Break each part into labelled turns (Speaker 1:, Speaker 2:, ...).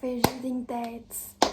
Speaker 1: Verdes de intérpretes.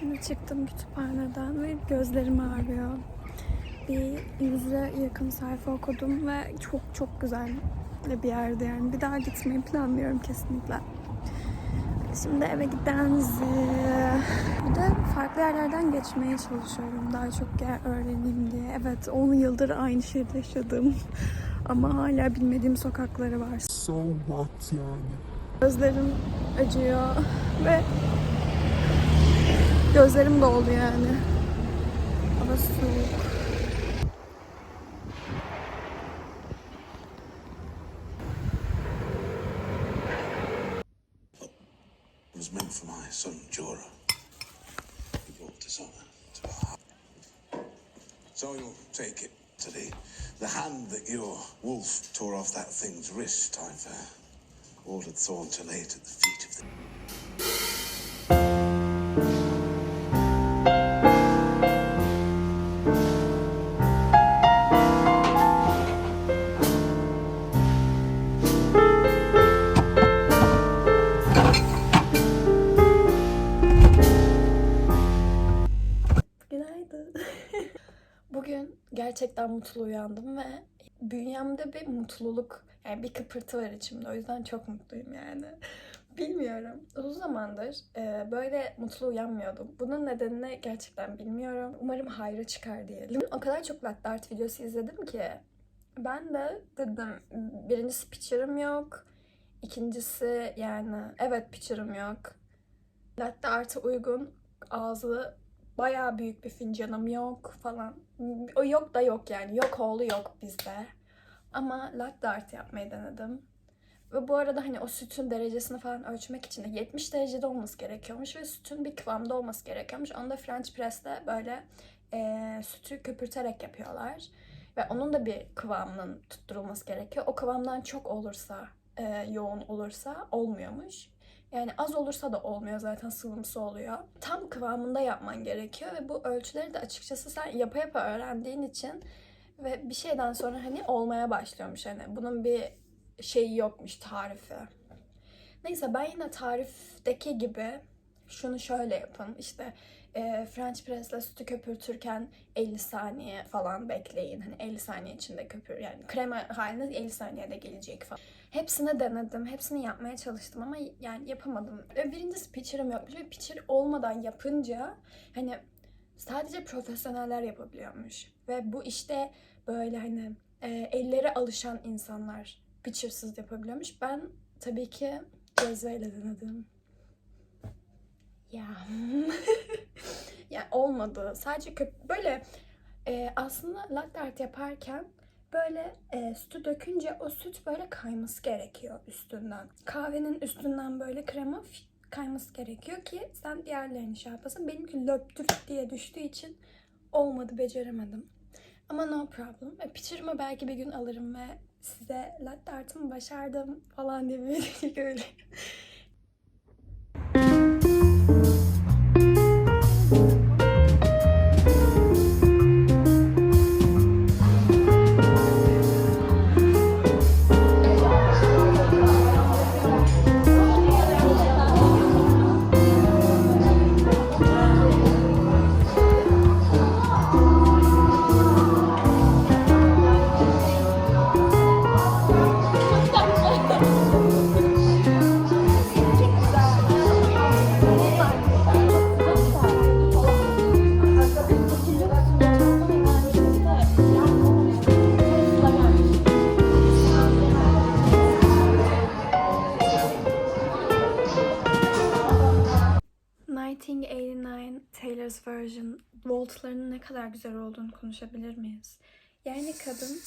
Speaker 1: Şimdi çıktım kütüphaneden ve gözlerim ağrıyor. Bir yüze yakın sayfa okudum ve çok çok güzel bir yerdi yani. Bir daha gitmeyi planlıyorum kesinlikle. Şimdi eve giden Bir de farklı yerlerden geçmeye çalışıyorum. Daha çok yer öğreneyim diye. Evet 10 yıldır aynı şehirde yaşadım. Ama hala bilmediğim sokakları var.
Speaker 2: So what yani?
Speaker 1: Gözlerim acıyor ve gözlerim doldu yani. Hava soğuk.
Speaker 3: Was meant for my son Jorah. He brought to house. So you'll take it today. The hand that your wolf tore off that thing's wrist, I've uh, ordered Thorn to lay it at the feet of the.
Speaker 1: Gerçekten mutlu uyandım ve bünyemde bir mutluluk, yani bir kıpırtı var içimde. O yüzden çok mutluyum yani. Bilmiyorum. Uzun zamandır e, böyle mutlu uyanmıyordum. Bunun nedenini gerçekten bilmiyorum. Umarım hayra çıkar diyelim. O kadar çok Latte videosu izledim ki ben de dedim birincisi picture'ım yok. İkincisi yani evet picture'ım yok. Latte Art'a uygun ağzı bayağı büyük bir fincanım yok falan. O yok da yok yani. Yok oğlu yok bizde. Ama latte art yapmayı denedim. Ve bu arada hani o sütün derecesini falan ölçmek için de 70 derecede olması gerekiyormuş ve sütün bir kıvamda olması gerekiyormuş. Onu da French press'te böyle eee, sütü köpürterek yapıyorlar. Ve onun da bir kıvamının tutturulması gerekiyor. O kıvamdan çok olursa, eee, yoğun olursa olmuyormuş. Yani az olursa da olmuyor zaten sıvımsı oluyor. Tam kıvamında yapman gerekiyor ve bu ölçüleri de açıkçası sen yapa yapa öğrendiğin için ve bir şeyden sonra hani olmaya başlıyormuş hani bunun bir şeyi yokmuş tarifi. Neyse ben yine tarifteki gibi şunu şöyle yapın işte e, French press'le sütü köpürtürken 50 saniye falan bekleyin. Hani 50 saniye içinde köpür yani krema haline 50 saniyede gelecek falan. Hepsini denedim. Hepsini yapmaya çalıştım ama yani yapamadım. Birincisi pitcher'ım yokmuş. Ve pitcher olmadan yapınca hani sadece profesyoneller yapabiliyormuş. Ve bu işte böyle hani e, elleri alışan insanlar pitcher'sız yapabiliyormuş. Ben tabii ki cezveyle denedim. Ya. yani olmadı. Sadece köp böyle e, aslında latte art yaparken böyle e, sütü dökünce o süt böyle kayması gerekiyor üstünden. Kahvenin üstünden böyle krema kayması gerekiyor ki sen diğerlerini şey yapasın. Benimki löptür diye düştüğü için olmadı, beceremedim. Ama no problem. E, picture'ımı belki bir gün alırım ve size latte art'ımı başardım falan diye bir video Voltlarının ne kadar güzel olduğunu konuşabilir miyiz? Yani kadın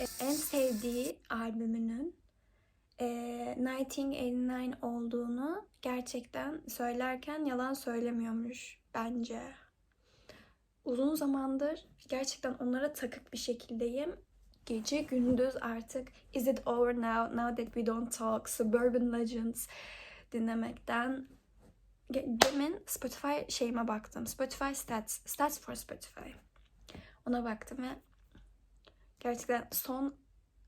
Speaker 1: e, en sevdiği albümünün e, 1989 olduğunu gerçekten söylerken yalan söylemiyormuş bence. Uzun zamandır gerçekten onlara takık bir şekildeyim. Gece gündüz artık Is It Over Now, Now That We Don't Talk, Suburban Legends dinlemekten Demin Spotify şeyime baktım. Spotify Stats. Stats for Spotify. Ona baktım ve gerçekten son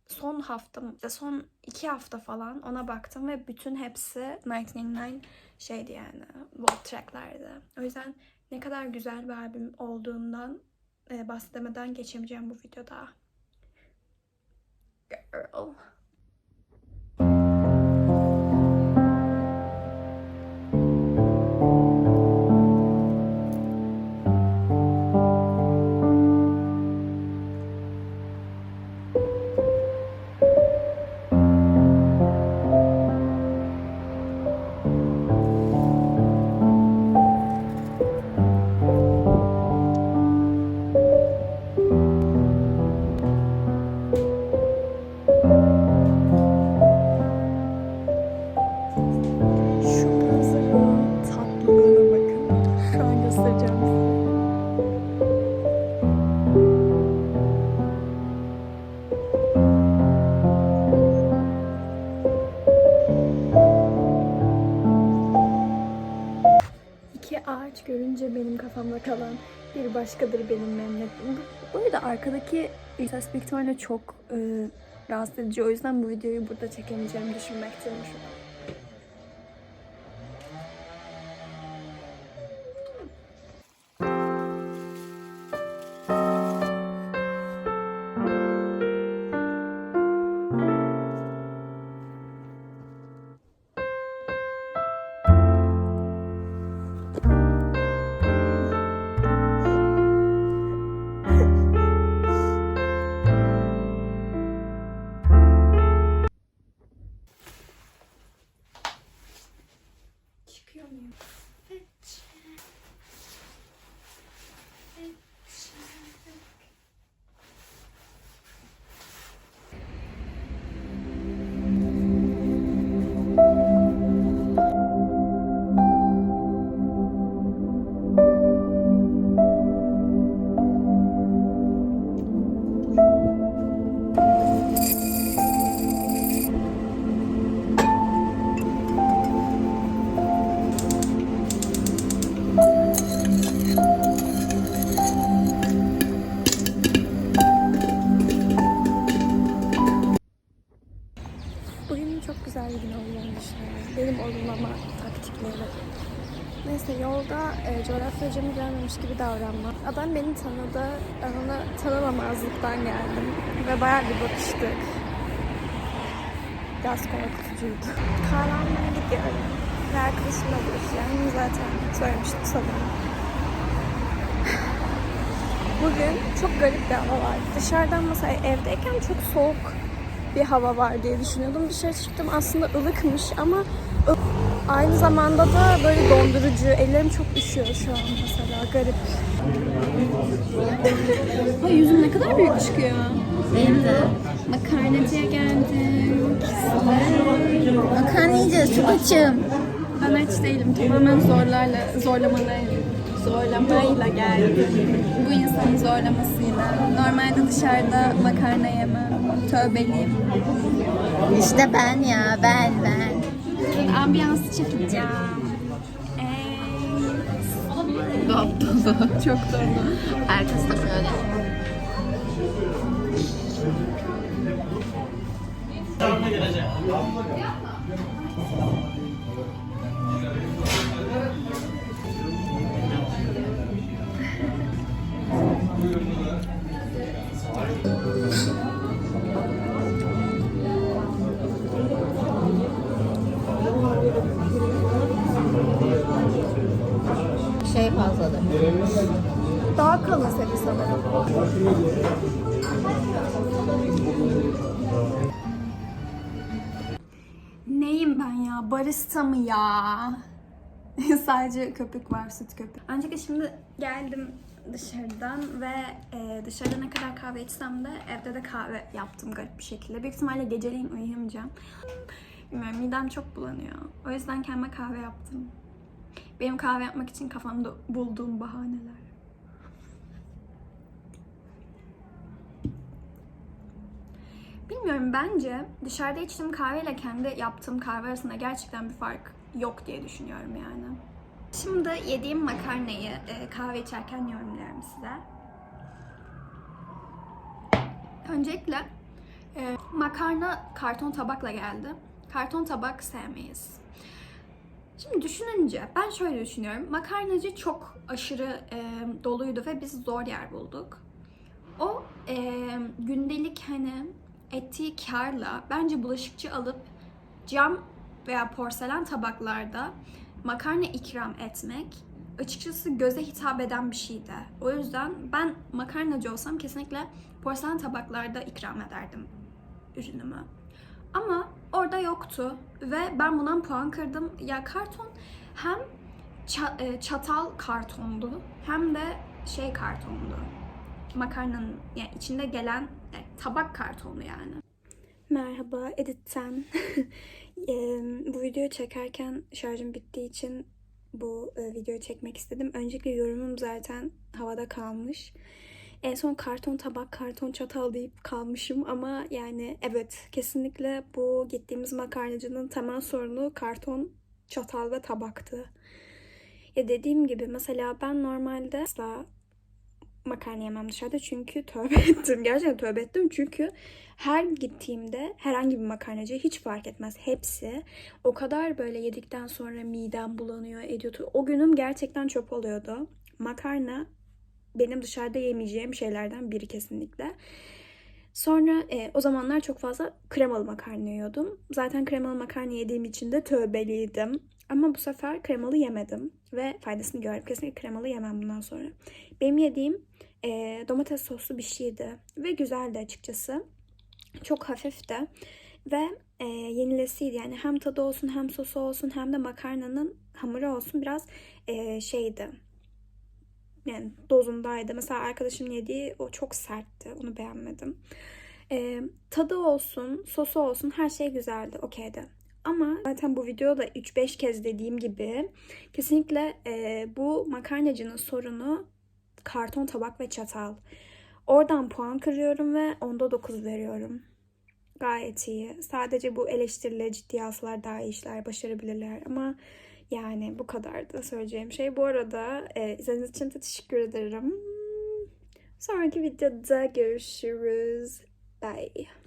Speaker 1: son haftam, işte son iki hafta falan ona baktım ve bütün hepsi 1999 şeydi yani. Vault tracklerdi. O yüzden ne kadar güzel bir albüm olduğundan e, bahsedemeden geçemeyeceğim bu videoda. Girl. Kafamda kalan bir başkadır benim memleketim. Bu- arada arkadaki ses büyük çok e, rahatsız edici. O yüzden bu videoyu burada çekemeyeceğimi düşünmekteyim şu an. Bugün çok güzel bir gün olacağını düşünüyorum. Benim olumlama taktikleri. Neyse yolda e, coğrafyacımı görmemiş gibi davranma. Adam beni tanıdı. Ben ona tanımamazlıktan geldim. Ve bayağı bir bakıştık. Biraz korkutucuydu. Kahvehaneye gidiyorum. Ve arkadaşımla buluşacağım. Zaten söylemiştim sanırım. Bugün çok garip bir hava var. Dışarıdan mesela evdeyken çok soğuk bir hava var diye düşünüyordum. Dışarı çıktım aslında ılıkmış ama aynı zamanda da böyle dondurucu. Ellerim çok üşüyor şu an mesela garip. Ay yüzüm ne kadar büyük çıkıyor.
Speaker 4: Benim de.
Speaker 1: Makarnacıya geldim.
Speaker 4: Makarna yiyeceğiz. Çok açım.
Speaker 1: Ben aç değilim. Tamamen zorlarla, zorlamayla, zorlamayla geldim. Bu insanın zorlamasıyla. Normalde dışarıda makarna yemem. Tövbeliyim.
Speaker 4: İşte ben ya. Ben ben.
Speaker 1: Ambiyansı çekeceğim.
Speaker 4: Dop dolu.
Speaker 1: Çok dolu.
Speaker 4: Arkası da şöyle. Şey
Speaker 1: Neyim ben ya? Barista mı ya? Sadece köpük var, süt köpük. Öncelikle şimdi geldim dışarıdan ve e, dışarıda ne kadar kahve içsem de evde de kahve yaptım garip bir şekilde. Büyük ihtimalle geceleyin uyuyamayacağım. Bilmiyorum midem çok bulanıyor. O yüzden kendime kahve yaptım. Benim kahve yapmak için kafamda bulduğum bahaneler. Bilmiyorum bence dışarıda içtiğim kahveyle kendi yaptığım kahve arasında gerçekten bir fark yok diye düşünüyorum yani. Şimdi yediğim makarnayı e, kahve içerken yorumluyorum size. Öncelikle e, makarna karton tabakla geldi. Karton tabak sevmeyiz. Şimdi düşününce ben şöyle düşünüyorum. Makarnacı çok aşırı e, doluydu ve biz zor yer bulduk. O e, gündelik hani ettiği karla bence bulaşıkçı alıp cam veya porselen tabaklarda makarna ikram etmek açıkçası göze hitap eden bir şeydi. O yüzden ben makarnacı olsam kesinlikle porselen tabaklarda ikram ederdim ürünümü. Ama orada yoktu ve ben bundan puan kırdım. Ya karton hem e, çatal kartondu hem de şey kartondu. Makarnanın yani içinde gelen tabak kartonu yani. Merhaba editten. bu videoyu çekerken şarjım bittiği için bu e, videoyu çekmek istedim. Öncelikle yorumum zaten havada kalmış. En son karton tabak, karton çatal deyip kalmışım ama yani evet kesinlikle bu gittiğimiz makarnacının temel sorunu karton çatal ve tabaktı. Ya dediğim gibi mesela ben normalde asla makarna yemem dışarıda çünkü tövbe ettim. Gerçekten tövbe ettim çünkü her gittiğimde herhangi bir makarnacı hiç fark etmez. Hepsi o kadar böyle yedikten sonra midem bulanıyor ediyordu. O günüm gerçekten çöp oluyordu. Makarna benim dışarıda yemeyeceğim şeylerden biri kesinlikle. Sonra e, o zamanlar çok fazla kremalı makarna yiyordum. Zaten kremalı makarna yediğim için de tövbeliydim. Ama bu sefer kremalı yemedim ve faydasını gördüm. Kesinlikle kremalı yemem bundan sonra. Benim yediğim e, domates soslu bir şeydi ve güzeldi açıkçası. Çok hafifti ve e, yenilesiydi. Yani hem tadı olsun hem sosu olsun hem de makarnanın hamuru olsun biraz e, şeydi. Yani dozundaydı. Mesela arkadaşım yediği o çok sertti. Onu beğenmedim. E, tadı olsun, sosu olsun her şey güzeldi. Okeydi. Ama zaten bu videoda 3-5 kez dediğim gibi kesinlikle e, bu makarnacının sorunu karton tabak ve çatal. Oradan puan kırıyorum ve onda 9 veriyorum. Gayet iyi. Sadece bu eleştirileri ciddiye alsalar daha iyi işler başarabilirler ama yani bu kadar da söyleyeceğim şey. Bu arada e, izlediğiniz için de teşekkür ederim. Sonraki videoda görüşürüz. Bye.